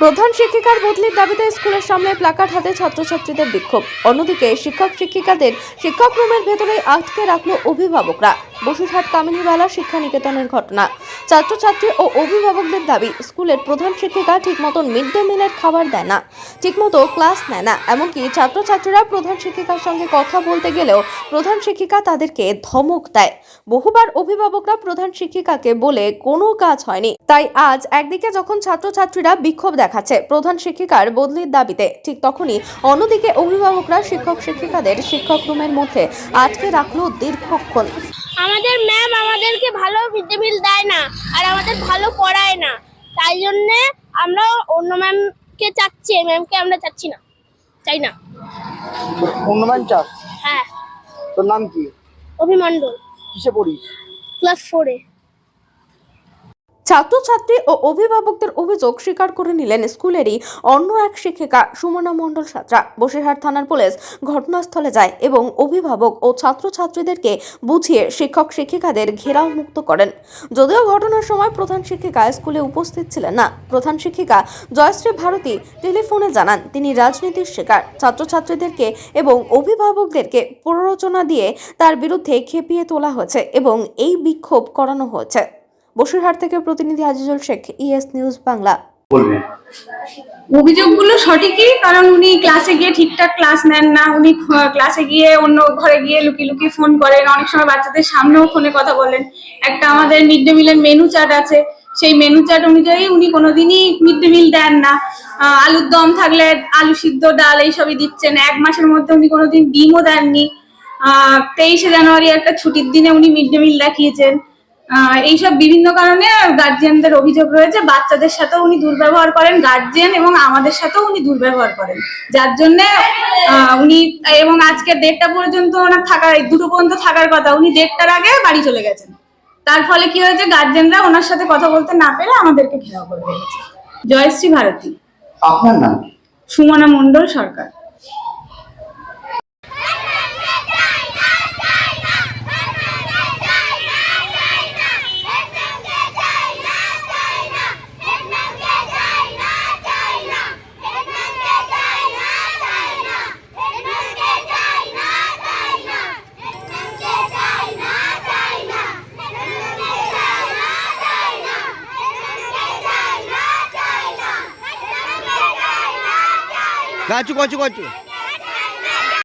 প্রধান শিক্ষিকার বদলির দাবিতে স্কুলের সামনে প্লাকার্ড হাতে ছাত্রছাত্রীদের বিক্ষোভ। অন্যদিকে শিক্ষক শিক্ষিকাদের শিক্ষক রুমের ভেতরে আটকে রাখল অভিভাবকরা। বসুরহাট কামিনীবালা শিক্ষা নিকেতনের ঘটনা। ছাত্রছাত্রী ও অভিভাবকদের দাবি, স্কুলের প্রধান শিক্ষিকা ঠিকমতন মিড ডে মিলের খাবার দেয় না, ঠিকমতো ক্লাস নেয় না। এমনকি ছাত্রছাত্রীরা প্রধান শিক্ষিকার সঙ্গে কথা বলতে গেলেও প্রধান শিক্ষিকা তাদেরকে ধমক দেয়। বহুবার অভিভাবকরা প্রধান শিক্ষিকাকে বলে কোনো কাজ হয়নি। তাই আজ একদিকে যখন ছাত্রছাত্রীরা বিক্ষোভ দেখাচ্ছে প্রধান শিক্ষিকার বদলির দাবিতে, ঠিক তখনই অন্যদিকে অভিভাবকরা শিক্ষক শিক্ষিকাদের শিক্ষক রুমের মধ্যে আটকে রাখল দীর্ঘক্ষণ। আমাদের ম্যাম আমাদেরকে ভালো মিড ডে মিল দেয় না আর আমাদের ভালো পড়ায় না। তাই জন্যে আমরা অন্য ম্যামকে চাচ্ছি এই ম্যামকে আমরা চাচ্ছি না চাই না। অন্য ম্যাম চাস? হ্যাঁ। তোর নাম কি? অভিমণ্ডল কিসে পড়িস? ক্লাস ফোরে ছাত্রছাত্রী ও অভিভাবকদের অভিযোগ স্বীকার করে নিলেন স্কুলেরই অন্য এক শিক্ষিকা সুমনা মণ্ডল সাঁতরা। বসিরহাট থানার পুলিশ ঘটনাস্থলে যায় এবং অভিভাবক ও ছাত্রছাত্রীদেরকে বুঝিয়ে শিক্ষক শিক্ষিকাদের ঘেরাও মুক্ত করেন। যদিও ঘটনার সময় প্রধান শিক্ষিকা স্কুলে উপস্থিত ছিলেন না। প্রধান শিক্ষিকা জয়শ্রী ভারতী টেলিফোনে জানান, তিনি রাজনীতির শিকার। ছাত্রছাত্রীদেরকে এবং অভিভাবকদেরকে প্ররোচনা দিয়ে তার বিরুদ্ধে খেপিয়ে তোলা হয়েছে এবং এই বিক্ষোভ করানো হয়েছে। বসিরহাট থেকে প্রতিনিধি আজিজুল শেখ ইএস নিউজ বাংলা। অভিযোগগুলো সঠিকই কারণ উনি ক্লাসে গিয়ে ঠিকঠাক ক্লাস নেন না। উনি ক্লাসে গিয়ে অন্য ঘরে গিয়ে লুকিয়ে লুকিয়ে ফোন করেন। অনেক সময় বাচ্চাদের সামনেও ফোনে কথা বলেন। একটা আমাদের মিড ডে মিলের মেনু চার্ট আছে। সেই মেনু চার্ট অনুযায়ী উনি কোনোদিনই মিড ডে মিল দেন না। আহ, আলুর দম থাকলে আলু সিদ্ধ ডাল এইসবই দিচ্ছেন। এক মাসের মধ্যে উনি কোনোদিন ডিমও দেননি। আহ, তেইশে জানুয়ারি একটা ছুটির দিনে উনি মিড ডে মিল দেখিয়েছেন। আহ, এইসব বিভিন্ন কারণে গার্জিয়ানদের অভিযোগ রয়েছে। বাচ্চাদের সাথেও উনি দুর্ব্যবহার করেন গার্জিয়ান এবং আমাদের সাথেও উনি দুর্ব্যবহার করেন। যার জন্য উনি এবং আজকে দেড়টা পর্যন্ত ওনার থাকার দুটো পর্যন্ত থাকার কথা উনি দেড়টার আগে বাড়ি চলে গেছেন। তার ফলে কি হয়েছে গার্জিয়ানরা ওনার সাথে কথা বলতে না পেরে আমাদেরকে ঘেরাও করে রেখেছে। জয়শ্রী ভারতী। আপনার নাম? সুমনা মণ্ডল সরকার। Gati, gati, gati.